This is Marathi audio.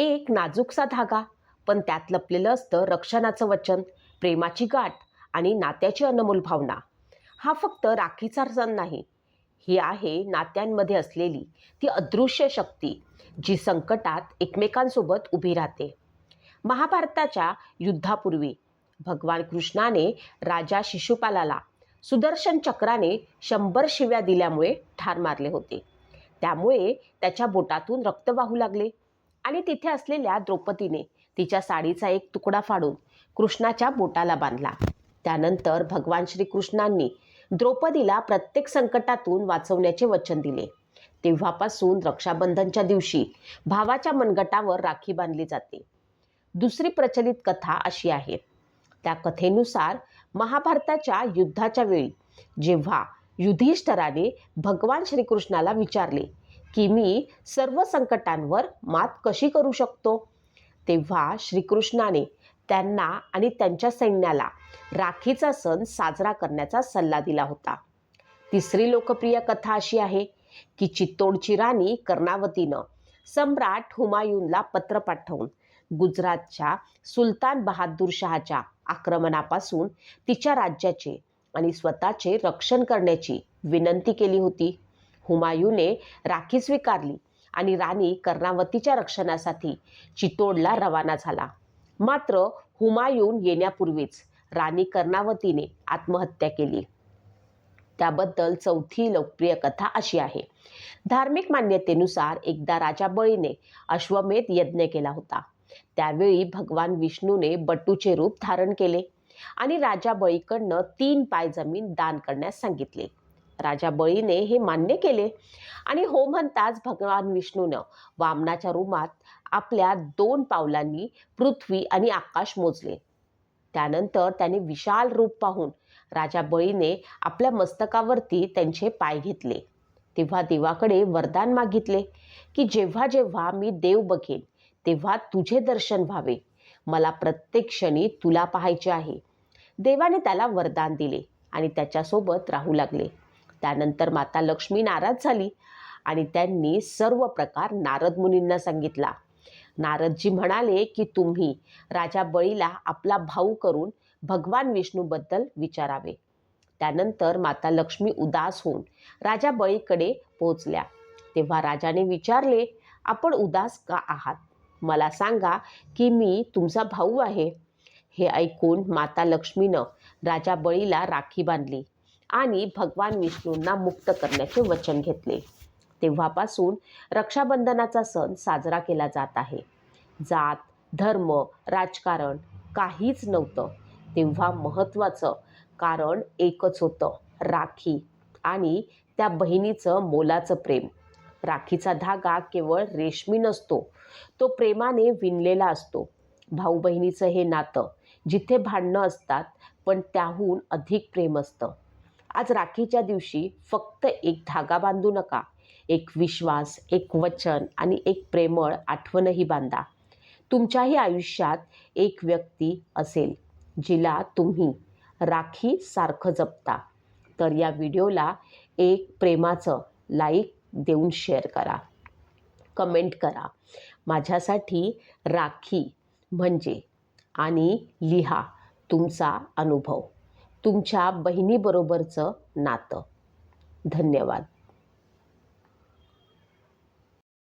एक नाजूकसा धागा पण त्यात लपलेलं असतं रक्षणाचं वचन प्रेमाची गाठ आणि नात्याची अनमोल भावना. हा फक्त राखीचा सण नाही ही आहे नात्यांमध्ये असलेली ती अदृश्य शक्ती जी संकटात एकमेकांसोबत उभी राहते. महाभारताच्या युद्धापूर्वी भगवान कृष्णाने राजा शिशुपालाला सुदर्शन चक्राने शंभर शिव्या दिल्यामुळे ठार मारले होते. त्यामुळे त्याच्या बोटातून रक्त वाहू लागले. आणि तिथे असलेल्या द्रौपदीने तिच्या साडीचा एक तुकडा फाडून कृष्णाच्या बोटाला बांधला. त्यानंतर भगवान श्रीकृष्णांनी द्रौपदीला प्रत्येक संकटातून वाचवण्याचे वचन दिले. तेव्हापासून रक्षाबंधनच्या दिवशी भावाच्या मनगटावर राखी बांधली जाते. दुसरी प्रचलित कथा अशी आहे. त्या कथेनुसार महाभारताच्या युद्धाच्या वेळी जेव्हा युधिष्ठराने भगवान श्रीकृष्णाला विचारले की मी सर्व संकटांवर मात कशी करू शकतो? तेव्हा श्रीकृष्णाने त्यांना आणि त्यांच्या सैन्याला राखीचा सण साजरा करण्याचा सल्ला दिला होता. तिसरी लोकप्रिय कथा अशी आहे की चित्तोडची राणी कर्णावतीनं सम्राट हुमायूनला पत्र पाठवून गुजरातच्या सुलतान बहादूर शहाच्या आक्रमणापासून तिच्या राज्याचे आणि स्वतःचे रक्षण करण्याची विनंती केली होती. हुमायूने राखी स्वीकारली आणि राणी कर्णावतीच्या रक्षणासाठी चितोडला रवाना झाला. मात्र हुमायून येण्यापूर्वीच राणी कर्णावतीने आत्महत्या केली. त्याबद्दल चौथी लोकप्रिय कथा अशी आहे. धार्मिक मान्यतेनुसार एकदा राजा बळीने अश्वमेध यज्ञ केला होता. त्यावेळी भगवान विष्णूने बटूचे रूप धारण केले आणि राजा बळीकडनं तीन पाय जमीन दान करण्यास सांगितले. राजा बळीने हे मान्य केले. आणि हो म्हणताच भगवान विष्णूनं वामनाच्या रूमात आपल्या दोन पावलांनी पृथ्वी आणि आकाश मोजले. त्यानंतर त्याने विशाल रूप पाहून राजा बळीने आपल्या मस्तकावरती त्यांचे पाय घेतले. तेव्हा देवाकडे वरदान मागितले की जेव्हा जेव्हा मी देव बघेन तेव्हा तुझे दर्शन व्हावे. मला प्रत्येक क्षणी तुला पाहायचे आहे. देवाने त्याला वरदान दिले आणि त्याच्यासोबत राहू लागले. त्यानंतर माता लक्ष्मी नाराज झाली आणि त्यांनी सर्व प्रकार नारद मुनींना सांगितला. नारदजी म्हणाले की तुम्ही राजा बळीला आपला भाऊ करून भगवान विष्णूबद्दल विचारावे. त्यानंतर माता लक्ष्मी उदास होऊन राजा बळीकडे पोहोचल्या. तेव्हा राजाने विचारले आपण उदास का आहात? मला सांगा की मी तुमचा भाऊ आहे. हे ऐकून माता लक्ष्मीनं राजा बळीला राखी बांधली. आणि भगवान विष्णूंना मुक्त करण्याचे वचन घेतले. तेव्हापासून रक्षाबंधनाचा सण साजरा केला जात आहे. जात धर्म राजकारण काहीच नव्हतं. तेव्हा महत्त्वाचं कारण एकच होतं राखी आणि त्या बहिणीचं मोलाचं प्रेम. राखीचा धागा केवळ रेशमी नसतो तो प्रेमाने विणलेला असतो. भाऊ बहिणीचं हे नातं जिथे भांडणं असतात पण त्याहून अधिक प्रेम असतं. आज राखीच्या दिवशी फक्त एक धागा बांधू नका. एक विश्वास एक वचन आणि एक प्रेमळ आठवणही बांधा. तुमच्याही आयुष्यात एक व्यक्ती असेल जिला तुम्ही राखी सारखं जपता. तर या व्हिडिओला एक प्रेमाचं लाईक देऊन शेअर करा. कमेंट करा. माझ्यासाठी राखी म्हणजे आणि लिहा तुमचा अनुभव. तुमच्या बहिणीबरोबरचं नातं. धन्यवाद.